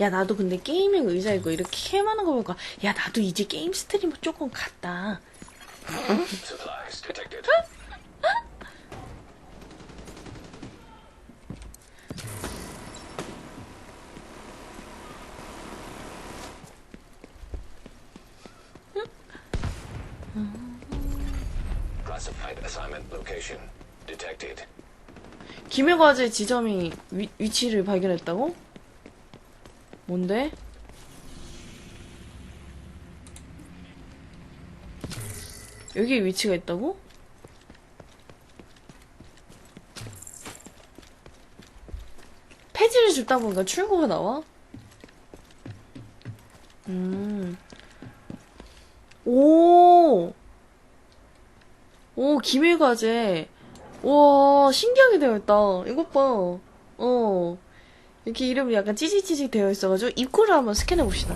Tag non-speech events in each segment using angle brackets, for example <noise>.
야, 나도 근데 게이밍 의자 이거 이렇게 캠하는 거 보니까, 야, 나도 이제 게임 스트리머 조금 detected. Classified assignment location detected. 기밀과제 지점이 위, 위치를 발견했다고? 뭔데? 여기 위치가 있다고? 폐지를 줍다 보니까 출구가 나와? 음. 오! 오, 기밀과제. 와, 신기하게 되어 있다. 이것 봐. 어. 이렇게 이름이 약간 찌직찌직 되어 있어가지고, 입구를 한번 스캔해 봅시다.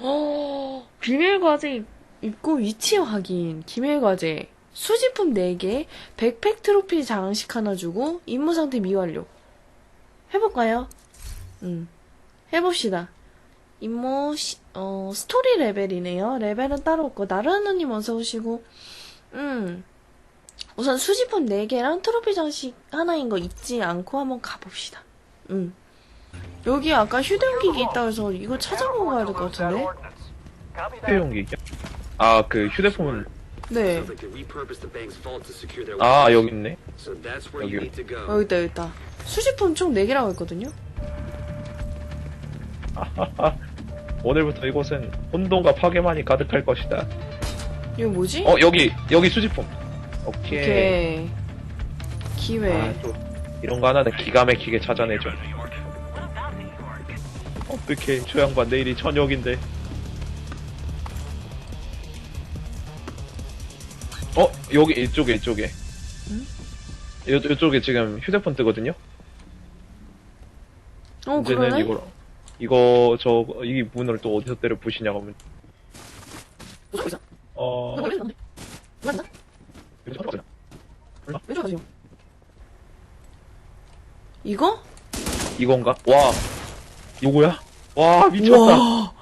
어, 비밀과제 입구 위치 확인. 기밀과제. 수집품 4개, 백팩 트로피 장식 하나 주고, 임무 상태 미완료. 해볼까요? 음. 해봅시다. 임무, 시- 어, 스토리 레벨이네요. 레벨은 따로 없고, 나르누님 어서 오시고, 음. 우선 수집품 4개랑 트로피 장식 하나인 거 잊지 않고 한번 가봅시다. 음. 여기 아까 휴대용기기 있다고 해서 이거 찾아보고 가야 될 것 같은데? 휴대용기. 아, 그 휴대폰. 네. 아, 여기 있네. 여기. 여기 있다, 여기 있다. 수집품 총 4개라고 했거든요? <laughs> 오늘부터 이곳은 혼돈과 파괴만이 가득할 것이다. 이거 뭐지? 어, 여기, 여기 수집품. 오케이. 오케이. 기회. 아, 또 이런 거 하나는 기가 막히게 찾아내죠. 어떻게 저 양반 내일이 저녁인데. 어, 여기 이쪽에 이쪽에. 요, 이쪽에 지금 휴대폰 뜨거든요. 어, 이제는 그러네? 이거 이거 저 이 문을 또 어디서 때려 부시냐고 하면 어 이거? 이건가? 와 요거야? 와 미쳤다. 우와.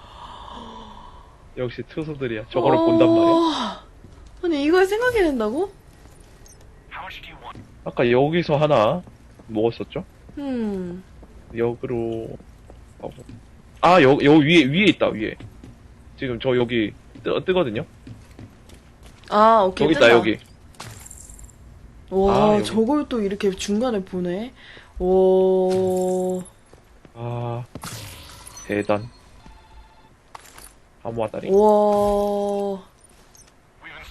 역시 투수들이야. 저거를 본단 말이야. 말이야. 아니, 이걸 생각해낸다고? 아까 여기서 하나 먹었었죠? 음. 역으로 가고. 아, 여, 여 위에 위에 있다 위에. 지금 저 여기 뜨, 뜨거든요. 아, 오케이. 여기 있다 뜬다. 여기. 와, 아, 여기. 저걸 또 이렇게 중간에 보네. 오. 아 대단. 아무 아다리. 와.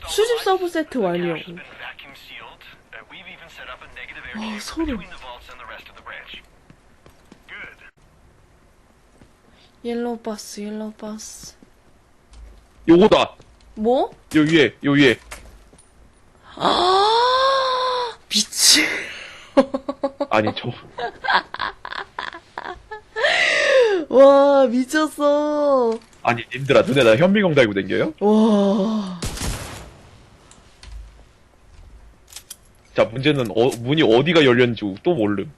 수집 서브 세트 완료. 와 와, 소름. 옐로우 바스, 옐로우 바스. 요거다. 뭐? 요 위에 요 위에. 아, 미치. 아니 저 와, 미쳤어. 아니 님들아 눈에다 현미경 달고 댕겨요? 와. 자 문제는 어, 문이 어디가 열렸는지 또 모름.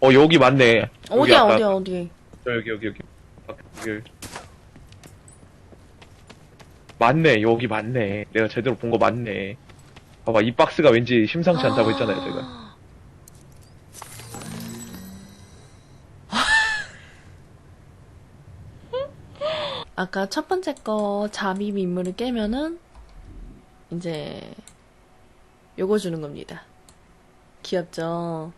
어 여기 맞네. 여기 어디야, 아까- 어디야, 어디. 저 여기 여기 여기. 아, 여기. 맞네 여기 맞네. 내가 제대로 본 거 맞네. 봐봐 이 박스가 왠지 심상치 않다고 했잖아요 제가. <laughs> 아까 첫 번째 거 잠입 임무를 깨면은 이제 요거 주는 겁니다. 귀엽죠?